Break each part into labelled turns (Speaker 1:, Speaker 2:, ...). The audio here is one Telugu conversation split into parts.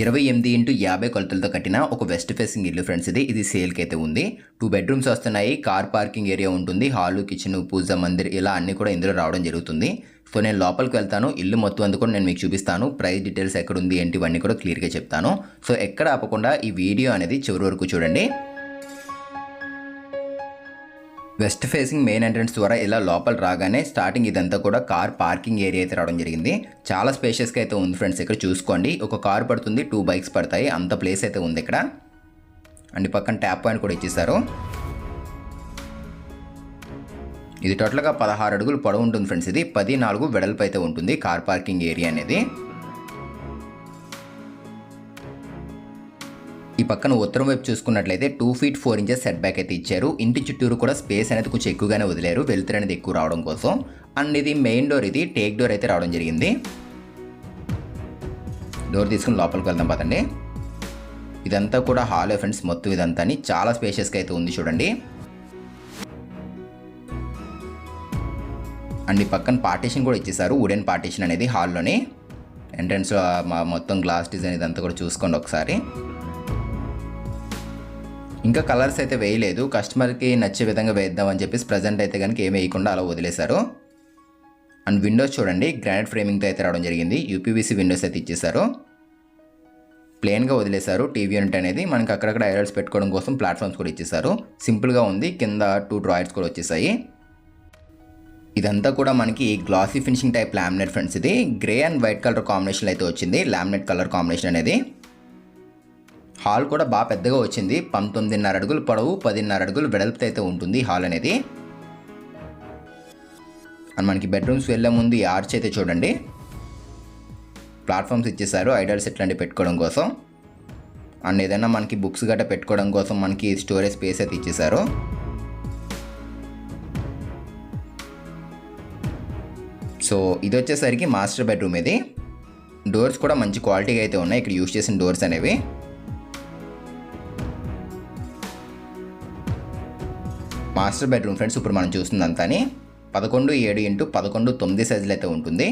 Speaker 1: ఇరవై ఎనిమిది ఇంటూ యాభై కొలతలతో కట్టిన ఒక వెస్ట్ ఫేసింగ్ ఇల్లు ఫ్రెండ్స్ ఇది. ఇది సేల్కి అయితే ఉంది. టూ బెడ్రూమ్స్ వస్తున్నాయి. కార్ పార్కింగ్ ఏరియా ఉంటుంది. హాలు కిచెన్ పూజ మందిర్ ఇలా అన్నీ కూడా ఇందులో రావడం జరుగుతుంది. సో నేను లోపలికి వెళ్తాను. ఇల్లు మొత్తం అందుకు కూడా నేను మీకు చూపిస్తాను. ప్రైస్ డీటెయిల్స్ ఎక్కడ ఉంది ఏంటి ఇవన్నీ కూడా క్లియర్గా చెప్తాను. సో ఎక్కడ ఆపకుండా ఈ వీడియో అనేది చివరి వరకు చూడండి. వెస్ట్ ఫేసింగ్ మెయిన్ ఎంట్రన్స్ ద్వారా ఇలా లోపల రాగానే స్టార్టింగ్ ఇదంతా కూడా కార్ పార్కింగ్ ఏరియా అయితే రావడం జరిగింది. చాలా స్పేషియస్గా అయితే ఉంది ఫ్రెండ్స్ ఇక్కడ చూసుకోండి. ఒక కార్ పడుతుంది టూ బైక్స్ పడతాయి. అంత ప్లేస్ అయితే ఉంది ఇక్కడ. అండ్ పక్కన ట్యాప్ పాయింట్ కూడా ఇచ్చేసారు ఇది టోటల్గా పదహారు అడుగులు పొడవు ఉంటుంది ఫ్రెండ్స్ ఇది. పది నాలుగు వెడల్పు అయితే ఉంటుంది కార్ పార్కింగ్ ఏరియా అనేది. పక్కన ఉత్తరం వైపు చూసుకున్నట్లయితే two feet four inches set back అయితే ఇచ్చారు. ఇంటి చుట్టూరు కూడా స్పేస్ అనేది కొంచెం ఎక్కువగానే వదిలేరు. వెలుతురు అనేది ఎక్కువ రావడం కోసం. అండ్ ఇది మెయిన్ డోర్ ఇది టేక్ డోర్ అయితే రావడం జరిగింది. డోర్ తీసుకుని లోపలికి వెళ్దాం పదండి. ఇదంతా కూడా హాల్ ఫ్రెండ్స్ మొత్తం ఇదంతా చాలా స్పేషియస్గా అయితే ఉంది చూడండి. అండ్ ఈ పక్కన పార్టీషన్ కూడా ఇచ్చేసారు వుడెన్ పార్టీషన్ అనేది హాల్లోని ఎంట్రన్స్ మొత్తం గ్లాస్ డిజైన్ ఇదంతా కూడా చూసుకోండి ఒకసారి. ఇంకా కలర్స్ అయితే వేయలేదు. కస్టమర్కి నచ్చే విధంగా వేద్దామని చెప్పేసి ప్రజెంట్ అయితే కనుక ఏమి వేయకుండా అలా వదిలేశారు. అండ్ విండోస్ చూడండి గ్రానైట్ ఫ్రేమింగ్తో అయితే రావడం జరిగింది. యూపీవీసీ విండోస్ అయితే ఇచ్చేశారు. ప్లెయిన్గా వదిలేశారు. టీవీ యూనిట్ అనేది మనకి అక్కడక్కడ ఐరల్స్ పెట్టుకోవడం కోసం ప్లాట్ఫామ్స్ కూడా ఇచ్చేశారు. సింపుల్గా ఉంది. కింద టూ డ్రాయర్స్ కూడా వచ్చేసాయి. ఇదంతా కూడా మనకి glossy finishing type laminate friends ఇది. Grey and white colour combination అయితే వచ్చింది. లామినేట్ కలర్ కాంబినేషన్ అనేది. హాల్ కూడా బాగా పెద్దగా వచ్చింది. పంతొమ్మిదిన్నర అడుగులు పొడవు పదిన్నర అడుగులు వెడల్పుతో అయితే ఉంటుంది హాల్ అనేది. అండ్ మనకి బెడ్రూమ్స్ వెళ్ళే ముందు ఈ ఆర్చ్ అయితే చూడండి. ప్లాట్ఫామ్స్ ఇచ్చేసారు ఐడల్స్ ఇట్లాంటివి పెట్టుకోవడం కోసం. అండ్ ఏదైనా మనకి బుక్స్ గట్రా పెట్టుకోవడం కోసం మనకి స్టోరేజ్ స్పేస్ అయితే ఇచ్చేసారు. సో ఇది వచ్చేసరికి మాస్టర్ బెడ్రూమ్ ఇది. డోర్స్ కూడా మంచి క్వాలిటీగా అయితే ఉన్నాయి. ఇక్కడ యూస్ చేసిన డోర్స్ అనేవి. మాస్టర్ బెడ్రూమ్ ఫ్రెండ్స్ ఇప్పుడు మనం చూస్తుందంతాని పదకొండు ఏడు ఇంటూ పదకొండు తొమ్మిది సైజులు అయితే ఉంటుంది.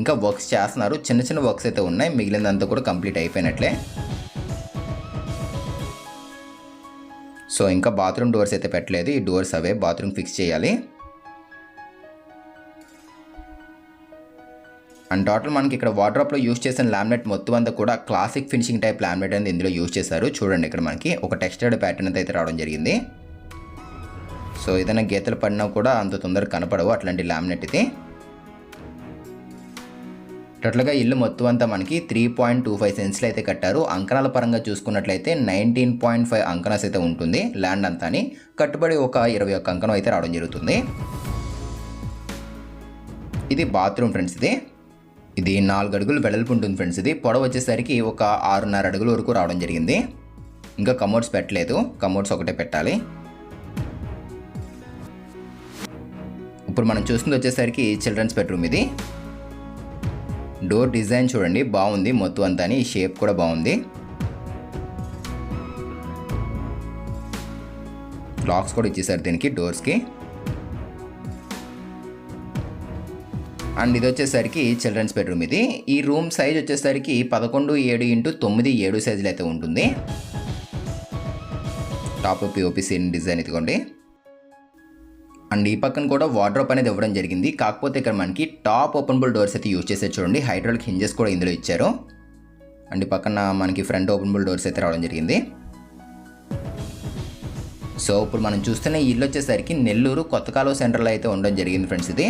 Speaker 1: ఇంకా వర్క్స్ చేస్తున్నారు. చిన్న చిన్న వర్క్స్ అయితే ఉన్నాయి. మిగిలినంతా కూడా కంప్లీట్ అయిపోయినట్లే. సో ఇంకా బాత్రూమ్ డోర్స్ అయితే పెట్టలేదు. ఈ డోర్స్ అవే బాత్రూమ్ ఫిక్స్ చేయాలి. అండ్ టోటల్ మనకి ఇక్కడ వాటర్ప్లో యూస్ చేసిన లామినేట్ మొత్తం అంతా కూడా క్లాసిక్ ఫినిషింగ్ టైప్ లామినేట్ అనేది ఇందులో యూస్ చేశారు. చూడండి ఇక్కడ మనకి ఒక టెక్స్టైడ్ ప్యాటర్న్ అయితే రావడం జరిగింది. సో ఏదైనా గీతలు పడినా కూడా అంత తొందరగా కనపడవు. అట్లాంటి లామినేట్ ఇది. టోటల్గా ఇల్లు మొత్తం అంతా మనకి త్రీ పాయింట్ టూ ఫైవ్ సెన్స్లో అయితే కట్టారు. అంకణాల పరంగా చూసుకున్నట్లయితే నైన్టీన్ పాయింట్ ఫైవ్ అంకణాస్ అయితే ఉంటుంది. ల్యాండ్ అంతా కట్టుబడి ఒక ఇరవై ఒక్క అంకణం అయితే రావడం జరుగుతుంది. ఇది బాత్రూమ్ ఫ్రెండ్స్ ఇది. ఇది నాలుగు అడుగులు వెడల్పు ఉంటుంది ఫ్రెండ్స్ ఇది. పొడవ వచ్చేసరికి ఒక ఆరున్నర అడుగుల వరకు రావడం జరిగింది. ఇంకా కమోడ్స్ పెట్టలేదు. కమోడ్స్ ఒకటే పెట్టాలి. ఇప్పుడు మనం చూస్తుంది వచ్చేసరికి చిల్డ్రన్స్ బెడ్రూమ్ ఇది. డోర్ డిజైన్ చూడండి బాగుంది. మొత్తం అంతా ఈ షేప్ కూడా బాగుంది. లాక్స్ కూడా ఇచ్చేసారు దీనికి డోర్స్కి అండ్ ఇది వచ్చేసరికి చిల్డ్రన్స్ బెడ్రూమ్ ఇది. ఈ రూమ్ సైజ్ వచ్చేసరికి పదకొండు ఏడు ఇంటూ తొమ్మిది ఏడు సైజులు అయితే ఉంటుంది. టాప్ పిఓపి సీన్ డిజైన్ ఇదిగోండి. అండ్ ఈ పక్కన కూడా వార్డ్రోప్ అనేది ఇవ్వడం జరిగింది. కాకపోతే ఇక్కడ మనకి టాప్ ఓపెనబుల్ డోర్స్ అయితే యూజ్ చేసే చూడండి. హైడ్రాలిక్ హింజెస్ కూడా ఇందులో ఇచ్చారు. అండ్ ఈ పక్కన మనకి ఫ్రంట్ ఓపెనబుల్ డోర్స్ అయితే రావడం జరిగింది. సో ఇప్పుడు మనం చూస్తున్న ఈ ఇల్లు వచ్చేసరికి నెల్లూరు కొత్త కాలువ సెంటర్లో అయితే ఉండడం జరిగింది ఫ్రెండ్స్ ఇది.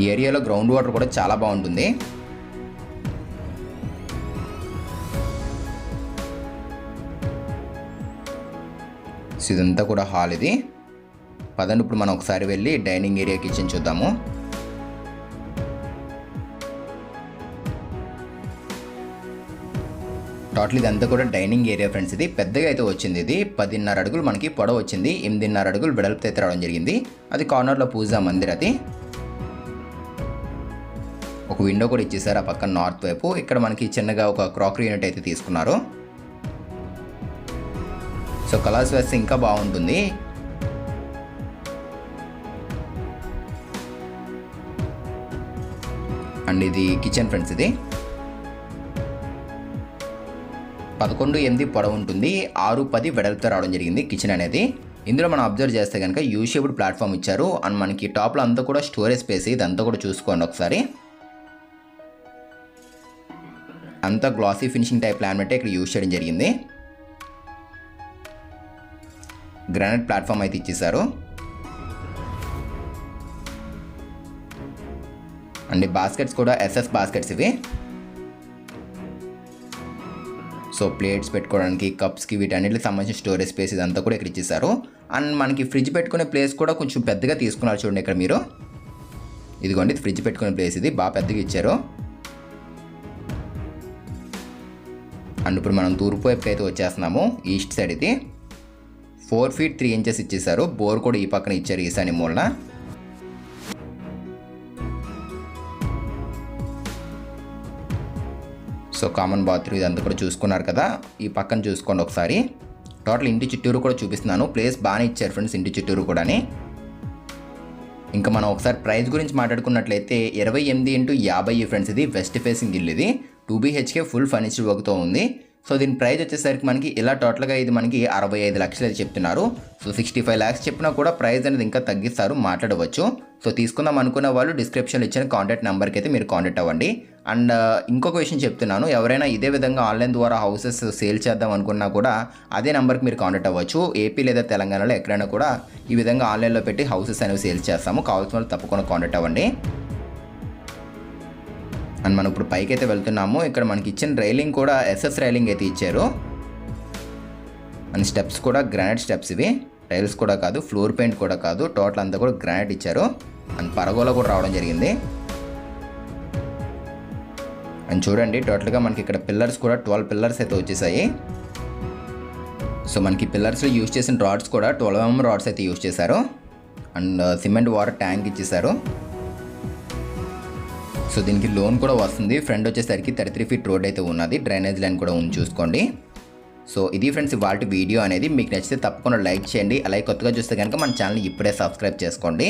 Speaker 1: ఈ ఏరియాలో గ్రౌండ్ వాటర్ కూడా చాలా బాగుంటుంది. సో ఇదంతా కూడా హాల్ ఇది. పదండి ఇప్పుడు మనం ఒకసారి వెళ్ళి డైనింగ్ ఏరియా కిచెన్ చూద్దాము. టోటల్ ఇదంతా కూడా డైనింగ్ ఏరియా ఫ్రెండ్స్ ఇది. పెద్దగా అయితే వచ్చింది ఇది. పదిన్నర అడుగులు మనకి పొడవు వచ్చింది. ఎనిమిదిన్నర అడుగులు వెడల్పు అయితే రావడం జరిగింది. అది కార్నర్లో పూజా మందిర్ అది. ఒక విండో కూడా ఇచ్చేసారు ఆ పక్కన నార్త్ వైపు. ఇక్కడ మనకి చిన్నగా ఒక క్రాకరీ యూనిట్ అయితే తీసుకున్నారు. సో కలర్స్ వేస్తే ఇంకా బాగుంటుంది. అండ్ ఇది కిచెన్ ఫ్రెండ్స్ ఇది. పదకొండు ఎనిమిది పొడవు ఉంటుంది. ఆరు పది వెడల్పుతో రావడం జరిగింది కిచెన్ అనేది. ఇందులో మనం అబ్జర్వ్ చేస్తే కనుక యూ ప్లాట్ఫామ్ ఇచ్చారు. అండ్ మనకి టాప్లో అంతా కూడా స్టోరేజ్ స్పేస్ ఇదంతా కూడా చూసుకోండి ఒకసారి. అంతా గ్లాసీ ఫినిషింగ్ టైప్ ప్లాన్ పెట్టే ఇక్కడ యూజ్ చేయడం జరిగింది. గ్రానైట్ ప్లాట్ఫామ్ అయితే ఇచ్చేసారు అండ్ బాస్కెట్స్ కూడా ఎస్ఎస్ బాస్కెట్స్ ఇవి. సో ప్లేట్స్ పెట్టుకోవడానికి కప్స్కి వీటన్నిటికి సంబంధించిన స్టోరేజ్ స్పేస్ ఇదంతా కూడా ఇక్కడ ఇచ్చేసారు అండ్ మనకి ఫ్రిడ్జ్ పెట్టుకునే ప్లేస్ కూడా కొంచెం పెద్దగా తీసుకున్నారు చూడండి ఇక్కడ మీరు. ఇదిగోండి ఫ్రిడ్జ్ పెట్టుకునే ప్లేస్ ఇది బాగా పెద్దగా ఇచ్చారు. అండ్ ఇప్పుడు మనం తూర్పు వైపుకి అయితే వచ్చేస్తున్నాము ఈస్ట్ సైడ్ ఇది. ఫోర్ ఫీట్ త్రీ ఇంచెస్ ఇచ్చేసారు బోర్ కూడా ఈ పక్కన ఇచ్చారు ఈశాన్య మూలన. సో కామన్ బాత్రూమ్ ఇదంతా కూడా చూసుకున్నారు కదా. ఈ పక్కన చూసుకోండి ఒకసారి. టోటల్ ఇంటి చుట్టూరు కూడా చూపిస్తున్నాను. ప్లేస్ బాగానే ఇచ్చారు ఫ్రెండ్స్ ఇంటి చుట్టూరు కూడాని. ఇంకా మనం ఒకసారి ప్రైస్ గురించి మాట్లాడుకున్నట్లయితే ఇరవై ఎనిమిది ఇంటూ యాభై ఫ్రెండ్స్ ఇది వెస్ట్ ఫేసింగ్ ఇల్లు ఇది. టూ బీహెచ్కే ఫుల్ ఫర్నిచర్ వర్క్తో ఉంది. సో దీని ప్రైస్ వచ్చేసరికి మనకి ఇలా టోటల్గా ఇది మనకి అరవై ఐదు లక్షలు అయితే చెప్తున్నారు. సో సిక్స్టీ ఫైవ్ ల్యాక్స్ చెప్పినా కూడా ప్రైస్ అనేది ఇంకా తగ్గిస్తారు మాట్లాడవచ్చు. సో తీసుకుందాం అనుకున్న వాళ్ళు డిస్క్రిప్షన్లో ఇచ్చిన కాంటాక్ట్ నెంబర్కి అయితే మీరు కాంటాక్ట్ అవ్వండి. అండ్ ఇంకొక విషయం చెప్తున్నాను ఎవరైనా ఇదే విధంగా ఆన్లైన్ ద్వారా హౌసెస్ సేల్ చేద్దాం అనుకున్నా కూడా అదే నెంబర్కి మీరు కాంటాక్ట్ అవ్వచ్చు. ఏపీ లేదా తెలంగాణలో ఎక్కడైనా కూడా ఈ విధంగా ఆన్లైన్లో పెట్టి హౌసెస్ అనేవి సేల్ చేస్తాము. కావాల్సిన వాళ్ళు తప్పకుండా కాంటాక్ట్ అవ్వండి. అండ్ మనం ఇప్పుడు పైకి అయితే వెళ్తున్నాము. ఇక్కడ మనకి ఇచ్చిన రైలింగ్ కూడా ఎస్ఎస్ రైలింగ్ అయితే ఇచ్చారు. అండ్ స్టెప్స్ కూడా గ్రానైట్ స్టెప్స్ ఇవి. రైల్స్ కూడా కాదు ఫ్లోర్ పెయింట్ కూడా కాదు. టోటల్ అంతా కూడా గ్రానైట్ ఇచ్చారు. అండ్ పరగోల కూడా రావడం జరిగింది. అండ్ చూడండి టోటల్గా మనకి ఇక్కడ పిల్లర్స్ కూడా ట్వెల్వ్ పిల్లర్స్ అయితే వచ్చేసాయి. సో మనకి పిల్లర్స్లో యూజ్ చేసిన రాడ్స్ కూడా ట్వెల్వ్ ఎంఎం రాడ్స్ అయితే యూజ్ చేశారు. అండ్ సిమెంట్ వాటర్ ట్యాంక్ ఇచ్చేసారు సో దీనికి లోన్ కూడా వస్తుంది. ఫ్రంట్ వచ్చేసరికి థర్టీ త్రీ ఫీట్ రోడ్ అయితే ఉన్నది. డ్రైనేజ్ లైన్ కూడా ఉంది చూసుకోండి. సో ఇది ఫ్రెండ్స్ వాటి వీడియో అనేది. మీకు నచ్చితే తప్పకుండా లైక్ చేయండి. అలాగే కొత్తగా చూస్తే కనుక మన ఛానల్ ఇప్పుడే సబ్స్క్రైబ్ చేసుకోండి.